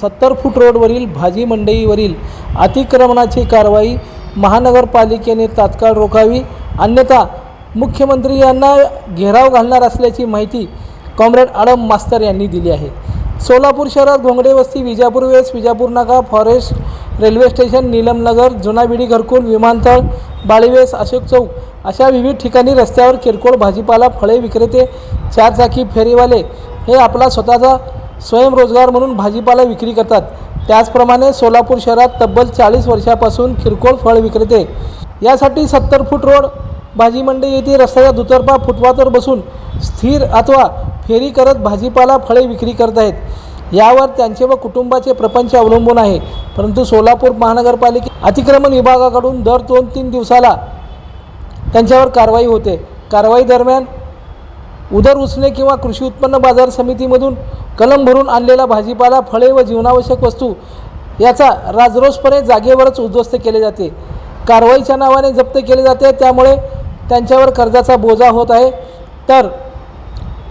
सत्तर फूट रोडवरील भाजी मंडईवरील अतिक्रमणाची कारवाई महानगरपालिकेने तात्काळ रोखावी अन्यथा मुख्यमंत्री यांना घेराव घालणार असल्याची माहिती कॉम्रेड आडम मास्तर यांनी दिली आहे. सोलापूर शहरात घोंगडे वस्ती Vijapur Ves Vijapur Naka forest railway station Neelamnagar Junabidi Gharkul विमानतळ बाळीवेस अशोक चौक अशा विविध ठिकाणी रस्त्यावर किरकोळ भाजीपाला फळे विक्रेते चारचाकी फेरीवाले हे आपला स्वतःचा स्वयंरोजगार म्हणून भाजीपाला विक्री करतात. त्याचप्रमाणे सोलापूर शहरात तब्बल चाळीस वर्षापासून किरकोळ फळ विक्रेते. यासाठी सत्तर फूट रोड भाजी मंडई येथे रस्त्याच्या दुतर्फा फुटपाथवर बसून स्थिर अथवा फेरी करत भाजीपाला फळे विक्री करत आहेत. यावर त्यांचे व कुटुंबाचे प्रपंच अवलंबून आहे. परंतु सोलापूर महानगरपालिके अतिक्रमण विभागाकडून दर दोन तीन दिवसाला त्यांच्यावर कारवाई होते. कारवाई दरम्यान उदर उसने किंवा कृषी उत्पन्न बाजार समितीमधून कलम भरून आणलेला भाजीपाला फळे व जीवनावश्यक वस्तू याचा राजरोसपणे जागेवरच उद्ध्वस्त केले जाते. कारवाईच्या नावाने जप्त केले जाते. त्यामुळे त्यांच्यावर कर्जाचा बोजा होत आहे. तर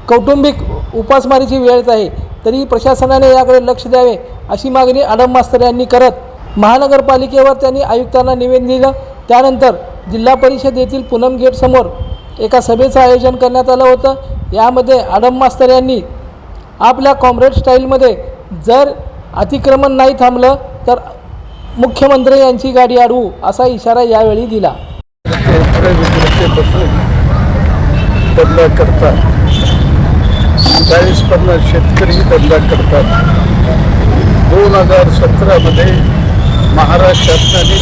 कौटुंबिक उपासमारीची वेळच आहे तरी प्रशासनाने याकडे लक्ष द्यावे अशी मागणी आडम मास्तर यांनी करत महानगरपालिकेवर त्यांनी आयुक्तांना निवेदन दिलं. त्यानंतर जिल्हा परिषद येथील पूनम गेटसमोर एका सभेचं आयोजन करण्यात आलं होतं. यामध्ये आडम मास्तर यांनी आपल्या कॉम्रेड स्टाईलमध्ये जर अतिक्रमण नाही थांबलं तर मुख्यमंत्री यांची गाडी अडवू असा इशारा यावेळी दिला. ते विक्रेते बसून धंदा करतात चाळीस पन्नास शेतकरी धंदा करतात. दोन हजार सतरामध्ये महाराष्ट्र शासनाने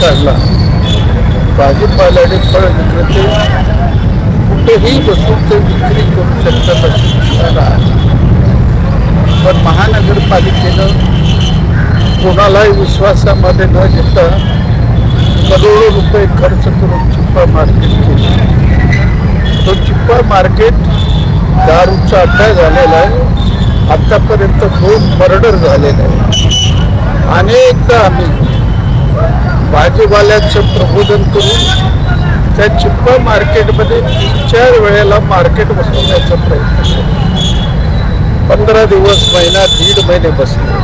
काढला. भाजीपाला आणि फळ विक्रेते कुठेही वस्तू ते विक्री करू शकतात अशी पण महानगरपालिकेनं कोणालाही विश्वासामध्ये न घेता करोडो रुपये खर्च करून चिप्पा मार्केट केलं. तो चिप्पा मार्केट दारूचा अड्डा झालेला आहे. आत्तापर्यंत दोन मर्डर झालेले आहे. अनेकदा आम्ही भाजीवाल्याचं प्रबोधन करून त्या चिप्पा मार्केटमध्ये तीन चार वेळेला मार्केट बसवण्याचा प्रयत्न केला. पंधरा दिवस महिना दीड महिने बसले.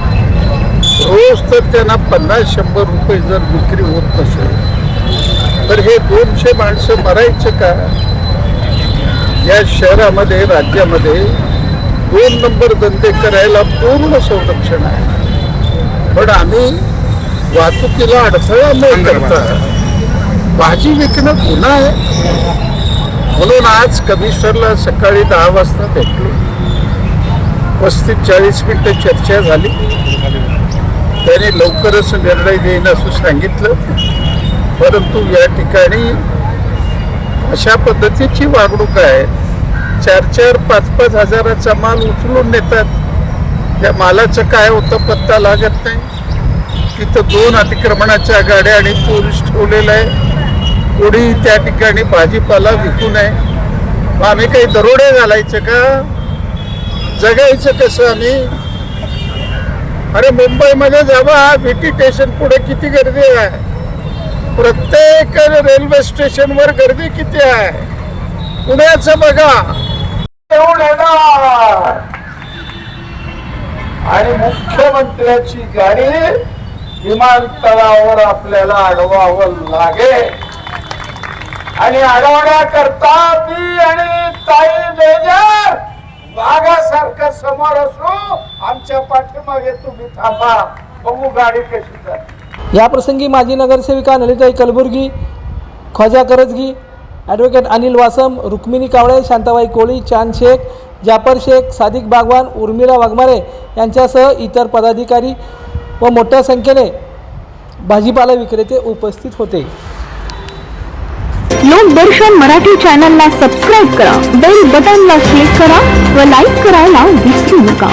रोज तर त्यांना पन्नास शंभर रुपये जर विक्री होत नसेल तर हे दोनशे माणसं मरायचं का? या शहरामध्ये राज्यामध्ये दोन नंबर धंदे करायला पूर्ण संरक्षण आहे. पण आम्ही वाहतुकीला अडथळा न करता भाजी विकणं गुन्हा आहे. म्हणून आज कमिशनरला सकाळी दहा वाजता भेटलो. पस्तीस चाळीस मिनिटं चर्चा झाली. त्याने लवकरच निर्णय देईन असं सांगितलं. परंतु या ठिकाणी अशा पद्धतीची वागणूक आहे. चार चार पाच पाच हजाराचा माल उचलून नेतात. त्या मालाचं काय होतं पत्ता लागत नाही. तिथं दोन अतिक्रमणाच्या गाड्या आणि पोलीस ठेवलेलं आहे. कोणी त्या ठिकाणी भाजीपाला विकू नये. मग आम्ही काही दरोडे घालायचं का? जगायचं कसं आम्ही? अरे मुंबईमध्ये जावा व्हीटी स्टेशन पुढे किती गर्दी आहे? प्रत्येक रेल्वे स्टेशनवर गर्दी किती आहे? पुण्याचं बघा. येऊन येणार. आणि मुख्यमंत्र्याची गाडी विमानतळावर आपल्याला अडवावं लागेल. आणि अडवण्याकरता मी आणि ताई मेजर वाघासारखं समोर असू आमच्या पाठीमागे तुम्ही थांबा. बघू गाडी कशी जाते. याप्रसंगी माजी नगरसेविका ललिताई कलबुर्गी ख्वाजा करजगी ॲडव्होकेट अनिल वासम रुक्मिणी कावळे शांताबाई कोळी चांद शेख जापर शेख सादिक बागवान उर्मिला वाघमारे यांच्यासह इतर पदाधिकारी व मोठ्या संख्येने भाजीपाला विक्रेते उपस्थित होते. लोकदर्शन मराठी चॅनलला सबस्क्राईब करा बेल बटनला क्लिक करा व लाईक करायला विसरू नका.